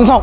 충성!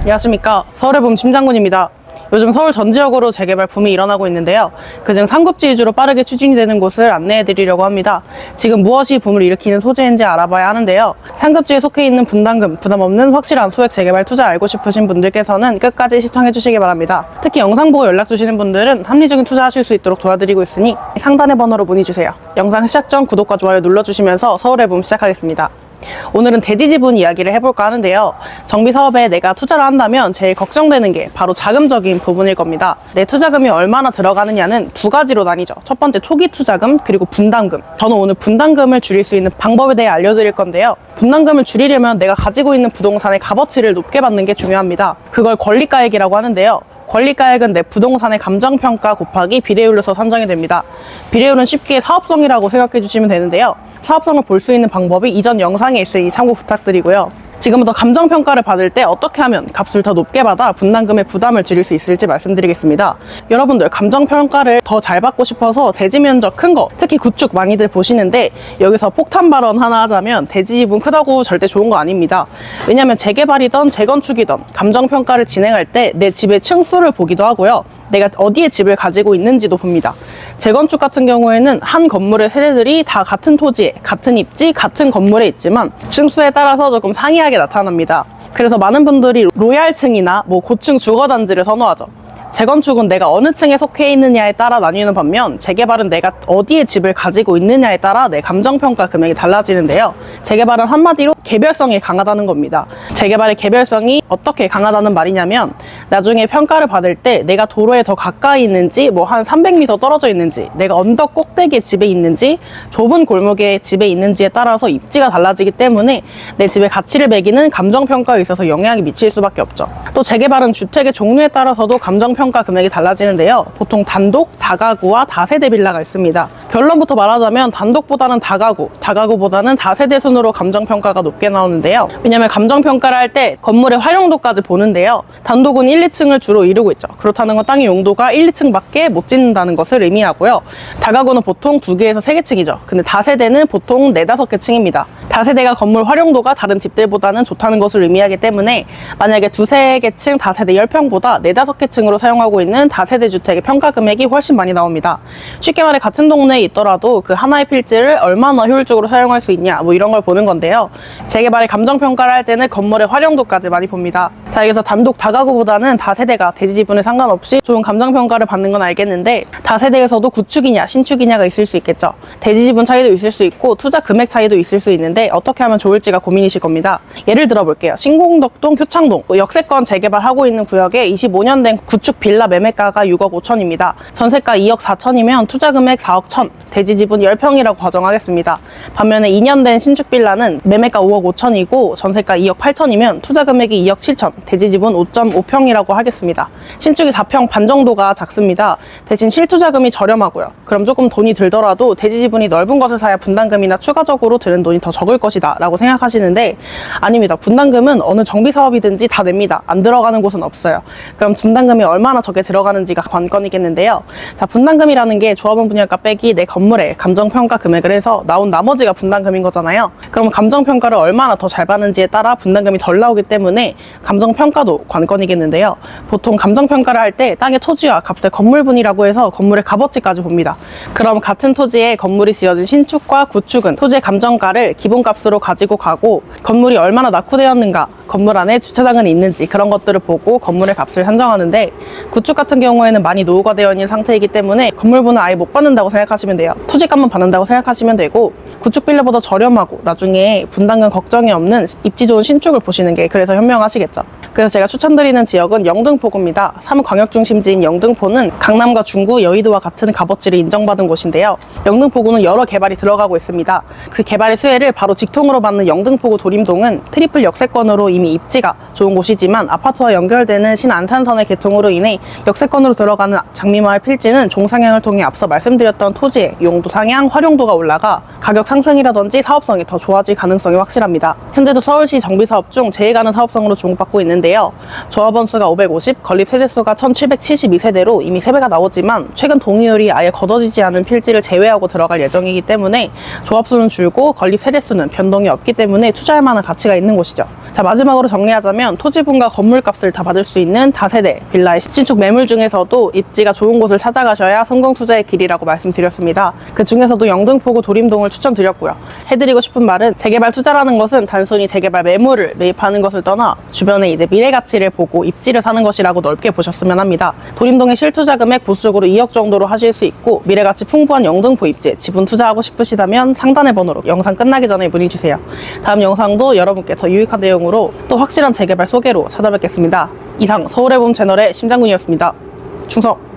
안녕하십니까. 서울의 봄 심장군입니다. 요즘 서울 전 지역으로 재개발 붐이 일어나고 있는데요. 그중 상급지 위주로 빠르게 추진이 되는 곳을 안내해 드리려고 합니다. 지금 무엇이 붐을 일으키는 소재인지 알아봐야 하는데요. 상급지에 속해 있는 분담금, 부담 없는 확실한 소액 재개발 투자 알고 싶으신 분들께서는 끝까지 시청해 주시기 바랍니다. 특히 영상 보고 연락 주시는 분들은 합리적인 투자하실 수 있도록 도와드리고 있으니 상단의 번호로 문의 주세요. 영상 시작 전 구독과 좋아요 눌러주시면서 서울의 붐 시작하겠습니다. 오늘은 대지 지분 이야기를 해볼까 하는데요. 정비 사업에 내가 투자를 한다면 제일 걱정되는 게 바로 자금적인 부분일 겁니다. 내 투자금이 얼마나 들어가느냐는 두 가지로 나뉘죠. 첫 번째 초기 투자금 그리고 분담금. 저는 오늘 분담금을 줄일 수 있는 방법에 대해 알려드릴 건데요. 분담금을 줄이려면 내가 가지고 있는 부동산의 값어치를 높게 받는 게 중요합니다. 그걸 권리가액이라고 하는데요. 권리가액은 내 부동산의 감정평가 곱하기 비례율로서 산정이 됩니다. 비례율은 쉽게 사업성이라고 생각해 주시면 되는데요. 사업성을 볼 수 있는 방법이 이전 영상에 있으니 참고 부탁드리고요. 지금부터 감정평가를 받을 때 어떻게 하면 값을 더 높게 받아 분담금의 부담을 줄일 수 있을지 말씀드리겠습니다. 여러분들 감정평가를 더 잘 받고 싶어서 대지 면적 큰 거, 특히 구축 많이들 보시는데 여기서 폭탄 발언 하나 하자면 대지 지분 크다고 절대 좋은 거 아닙니다. 왜냐하면 재개발이던 재건축이던 감정평가를 진행할 때 내 집의 층수를 보기도 하고요. 내가 어디에 집을 가지고 있는지도 봅니다. 재건축 같은 경우에는 한 건물의 세대들이 다 같은 토지에, 같은 입지, 같은 건물에 있지만 층수에 따라서 조금 상이하게 나타납니다. 그래서 많은 분들이 로얄층이나 뭐 고층 주거단지를 선호하죠. 재건축은 내가 어느 층에 속해 있느냐에 따라 나뉘는 반면 재개발은 내가 어디에 집을 가지고 있느냐에 따라 내 감정평가 금액이 달라지는데요. 재개발은 한마디로 개별성이 강하다는 겁니다. 재개발의 개별성이 어떻게 강하다는 말이냐면 나중에 평가를 받을 때 내가 도로에 더 가까이 있는지 뭐 한 300m 떨어져 있는지 내가 언덕 꼭대기에 집에 있는지 좁은 골목에 집에 있는지에 따라서 입지가 달라지기 때문에 내 집의 가치를 매기는 감정평가에 있어서 영향이 미칠 수밖에 없죠. 또 재개발은 주택의 종류에 따라서도 감정평가 금액이 달라지는데요. 보통 단독, 다가구와 다세대 빌라가 있습니다. 결론부터 말하자면 단독보다는 다가구, 다가구보다는 다세대 순으로 감정평가가 높게 나오는데요. 왜냐하면 감정평가를 할 때 건물의 활용도까지 보는데요. 단독은 1, 2층을 주로 이루고 있죠. 그렇다는 건 땅의 용도가 1, 2층밖에 못 짓는다는 것을 의미하고요. 다가구는 보통 2개에서 3개 층이죠. 근데 다세대는 보통 4, 5개 층입니다. 다세대가 건물 활용도가 다른 집들보다는 좋다는 것을 의미하기 때문에 만약에 두세 개층 다세대 10평보다 4, 5개 층으로 사용하고 있는 다세대 주택의 평가 금액이 훨씬 많이 나옵니다. 쉽게 말해 같은 동네에 있더라도 그 하나의 필지를 얼마나 효율적으로 사용할 수 있냐 뭐 이런 걸 보는 건데요. 재개발의 감정평가를 할 때는 건물의 활용도까지 많이 봅니다. 자 여기서 단독 다가구보다는 다세대가 대지 지분에 상관없이 좋은 감정평가를 받는 건 알겠는데 다세대에서도 구축이냐 신축이냐가 있을 수 있겠죠. 대지 지분 차이도 있을 수 있고 투자 금액 차이도 있을 수 있는데 어떻게 하면 좋을지가 고민이실 겁니다. 예를 들어 볼게요. 신공덕동, 효창동 뭐 역세권 재개발하고 있는 구역에 25년 된 구축 빌라 매매가가 6억 5천입니다. 전세가 2억 4천이면 투자 금액 4억 1천, 대지 지분 10평이라고 가정하겠습니다. 반면에 2년 된 신축 빌라는 매매가 5억 5천이고 전세가 2억 8천이면 투자 금액이 2억 7천, 대지 지분 5.5평이라고 하겠습니다. 신축이 4평 반 정도가 작습니다. 대신 실투자금이 저렴하고요. 그럼 조금 돈이 들더라도 대지 지분이 넓은 것을 사야 분담금이나 추가적으로 드는 돈이 더 적을 것이다 라고 생각하시는데 아닙니다. 분담금은 어느 정비 사업이든지 다 냅니다. 안 들어가는 곳은 없어요. 그럼 분담금이 얼마나 적게 들어가는지가 관건이겠는데요. 자, 분담금이라는 게 조합원 분양가 빼기 내 건물의 감정평가 금액을 해서 나온 나머지가 분담금인 거잖아요. 그럼 감정평가를 얼마나 더 잘 받는지에 따라 분담금이 덜 나오기 때문에 감정평가도 관건이겠는데요. 보통 감정평가를 할 때 땅의 토지와 값의 건물분이라고 해서 건물의 값어치까지 봅니다. 그럼 같은 토지에 건물이 지어진 신축과 구축은 토지의 감정가를 기본값으로 가지고 가고 건물이 얼마나 낙후되었는가 건물 안에 주차장은 있는지 그런 것들을 보고 건물의 값을 산정하는데 구축 같은 경우에는 많이 노후가 되어 있는 상태이기 때문에 건물분은 아예 못 받는다고 생각하시면 돼요. 토지값만 받는다고 생각하시면 되고 구축 빌라보다 저렴하고 나중에 분담금 걱정이 없는 입지 좋은 신축을 보시는 게 그래서 현명하시겠죠. 그래서 제가 추천드리는 지역은 영등포구입니다. 3광역 중심지인 영등포는 강남과 중구, 여의도와 같은 값어치를 인정받은 곳인데요. 영등포구는 여러 개발이 들어가고 있습니다. 그 개발의 수혜를 바로 직통으로 받는 영등포구 도림동은 트리플 역세권으로 이미 입지가 좋은 곳이지만 아파트와 연결되는 신안산선의 개통으로 인해 역세권으로 들어가는 장미마을 필지는 종상향을 통해 앞서 말씀드렸던 토지의 용도 상향, 활용도가 올라가 가격 상승이라든지 사업성이 더 좋아질 가능성이 확실합니다. 현재도 서울시 정비사업 중 제일 가는 사업성으로 주목받고 있는데요. 조합원 수가 550, 건립 세대수가 1772세대로 이미 3배가 나오지만 최근 동의율이 아예 걷어지지 않은 필지를 제외하고 들어갈 예정이기 때문에 조합수는 줄고 건립 세대수는 변동이 없기 때문에 투자할 만한 가치가 있는 곳이죠. 자, 마지막으로 정리하자면 토지분과 건물값을 다 받을 수 있는 다세대 빌라의 신축 매물 중에서도 입지가 좋은 곳을 찾아가셔야 성공 투자의 길이라고 말씀드렸습니다. 그 중에서도 영등포구 도림동을 추천드렸고요. 해드리고 싶은 말은 재개발 투자라는 것은 단순히 재개발 매물을 매입하는 것을 떠나 주변에 이제 미래 가치를 보고 입지를 사는 것이라고 넓게 보셨으면 합니다. 도림동의 실투자 금액 보수적으로 2억 정도로 하실 수 있고 미래 가치 풍부한 영등포 입지에 지분 투자하고 싶으시다면 상단의 번호로 영상 끝나기 전에 문의 주세요. 다음 영상도 여러분께 더 유익한 내용으로 또 확실한 재개발 소개로 찾아뵙겠습니다. 이상 서울의 봄 채널의 심장군이었습니다. 충성!